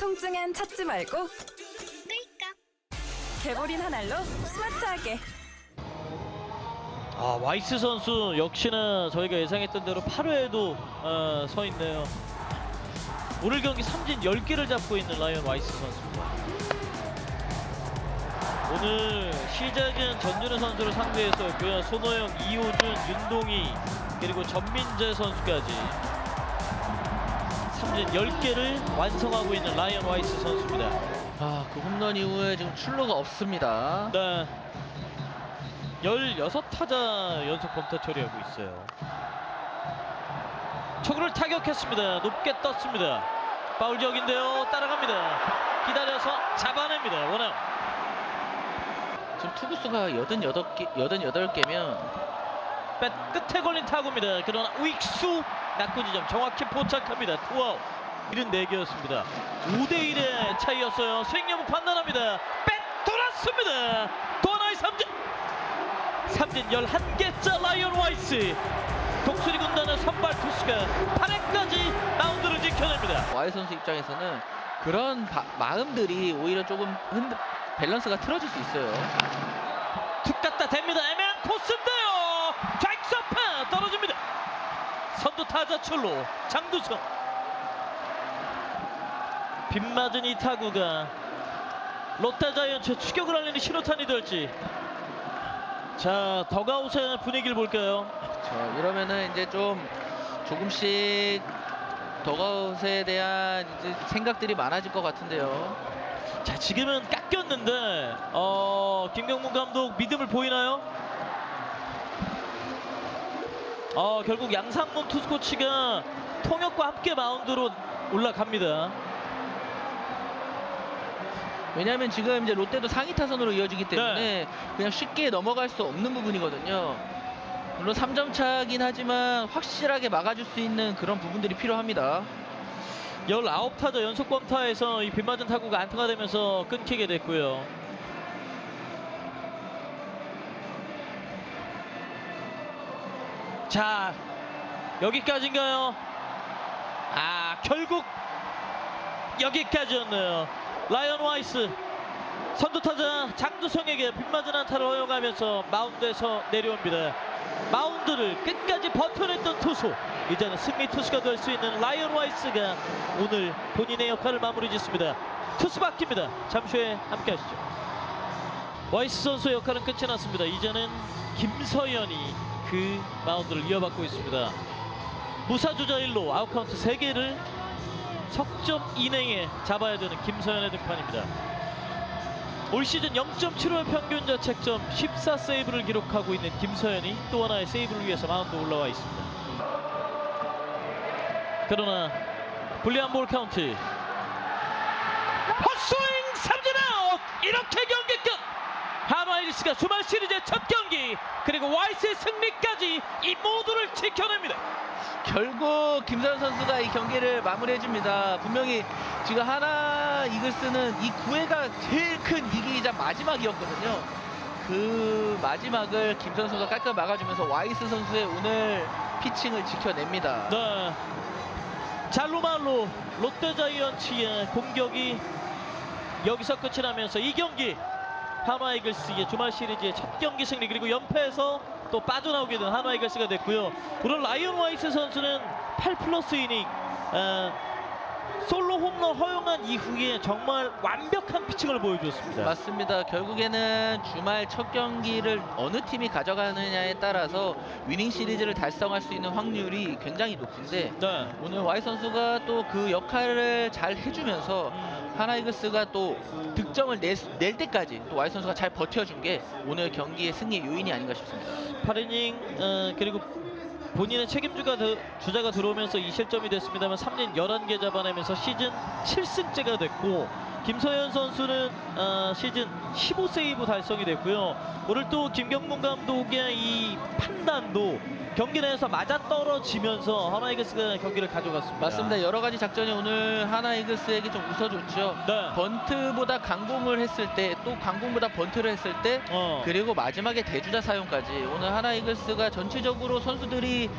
통증엔 찾지 말고 개보린 한 알로 스마트하게 아 와이스 선수 역시나 저희가 예상했던 대로 8회에도 어, 서 있네요. 오늘 경기 삼진 10개를 잡고 있는 라이언 와이스 선수입니다. 오늘 시작은 전준우 선수를 상대했었고요. 손호영, 이호준, 윤동희 그리고 전민재 선수까지 삼진 10개를 완성하고 있는 라이언 와이스 선수입니다. 아, 그 홈런 이후에 지금 출루가 없습니다. 네. 16타자 연속 범타 처리하고 있어요. 초구를 타격했습니다. 높게 떴습니다. 파울 지역인데요. 따라갑니다. 기다려서 잡아냅니다. 원아웃. 지금 투구수가 88개, 88개면 뱃 끝에 걸린 타구입니다. 그러나 우익수 낙구 지점 정확히 포착합니다. 투아웃. 74개였습니다. 5대1의 차이였어요. 스윙 여부 판단합니다. 뱃 돌았습니다. 또 하나의 삼진. 삼진 11개짜 라이언 와이스. 독수리 군단의 선발 투수가 8회까지 마운드를 지켜냅니다. 와이 선수 입장에서는 그런 바- 마음들이 오히려 조금 흔 밸런스가 틀어질 수 있어요. 툭 갖다 댑니다. 애매한 코스인데요. 좌익수 앞에 떨어집니다. 선두 타자 출로 장두성. 빗맞은 이 타구가 롯데자이언츠 추격을 알리는 신호탄이 될지. 자 더가웃의 분위기를 볼까요? 자, 이러면은 이제 좀 조금씩 더가웃에 대한 이제 생각들이 많아질 것 같은데요. 자 지금은 깎였는데 어 김경문 감독 믿음을 보이나요? 어 결국 양상문 투수 코치가 통역과 함께 마운드로 올라갑니다. 왜냐하면 지금 이제 롯데도 상위 타선으로 이어지기 때문에 그냥 쉽게 넘어갈 수 없는 부분이거든요. 물론 3점 차긴 하지만 확실하게 막아줄 수 있는 그런 부분들이 필요합니다. 19타자 연속 범타에서 이 빗맞은 타구가 안타가 되면서 끊기게 됐고요. 자, 여기까지인가요? 아, 결국 여기까지였네요. 라이언 와이스 선두타자 장두성에게 빗맞은 안타를 허용하면서 마운드에서 내려옵니다. 마운드를 끝까지 버텨냈던 투수 이제는 승리 투수가 될 수 있는 라이언 와이스가 오늘 본인의 역할을 마무리 짓습니다. 투수 바뀝니다. 잠시 후에 함께 하시죠. 와이스 선수의 역할은 끝이 났습니다. 이제는 김서연이 그 마운드를 이어받고 있습니다. 무사주자 1로 아웃카운트 3개를 석점 이내에 잡아야 되는 김서연의 등판입니다. 올 시즌 0.75의 평균 자책점 14세이브를 기록하고 있는 김서연이 또 하나의 세이브를 위해서 마운드 올라와 있습니다. 그러나 불리한 볼 카운트 헛스윙 삼진 아웃 이렇게 한화이리스가 주말 시리즈의 첫 경기 그리고 와이스의 승리까지 이 모두를 지켜냅니다. 결국 김선 선수가 이 경기를 마무리해줍니다. 분명히 지금 하나 이글스는 이 9회가 제일 큰 위기이자 마지막이었거든요. 그 마지막을 김선 선수가 깔끔 막아주면서 와이스 선수의 오늘 피칭을 지켜냅니다. 네. 잘로말로 롯데자이언츠의 공격이 여기서 끝이 나면서 이 경기 한화 이글스의 주말 시리즈의 첫 경기 승리 그리고 연패에서 또 빠져나오게 된 한화 이글스가 됐고요. 오늘 라이언 와이스 선수는 8 플러스 이닝 어, 솔로 홈런 허용한 이후에 정말 완벽한 피칭을 보여주었습니다. 맞습니다. 결국에는 주말 첫 경기를 어느 팀이 가져가느냐에 따라서 위닝 시리즈를 달성할 수 있는 확률이 굉장히 높은데 네. 오늘 와이 선수가 또 그 역할을 잘 해주면서 음, 하나이글스가 또 득점을 낼, 낼 때까지 또 와이 선수가 잘 버텨준 게 오늘 경기의 승리의 요인이 아닌가 싶습니다. 8이닝 어, 그리고 본인의 책임주가 드- 주자가 들어오면서 2실점이 됐습니다만 3진 11개 잡아내면서 시즌 7승째가 됐고 김서현 선수는 어, 시즌 15세이브 달성이 됐고요. 오늘 또 김경문 감독의 이 판단도 경기 내에서 맞아떨어지면서 하나이글스가 경기를 가져갔습니다. 맞습니다. 여러 가지 작전이 오늘 하나이글스에게 좀 웃어줬죠. 네. 번트보다 강공을 했을 때 또 강공보다 번트를 했을 때 어. 그리고 마지막에 대주자 사용까지 오늘 하나 이글스가 전체적으로 선수들이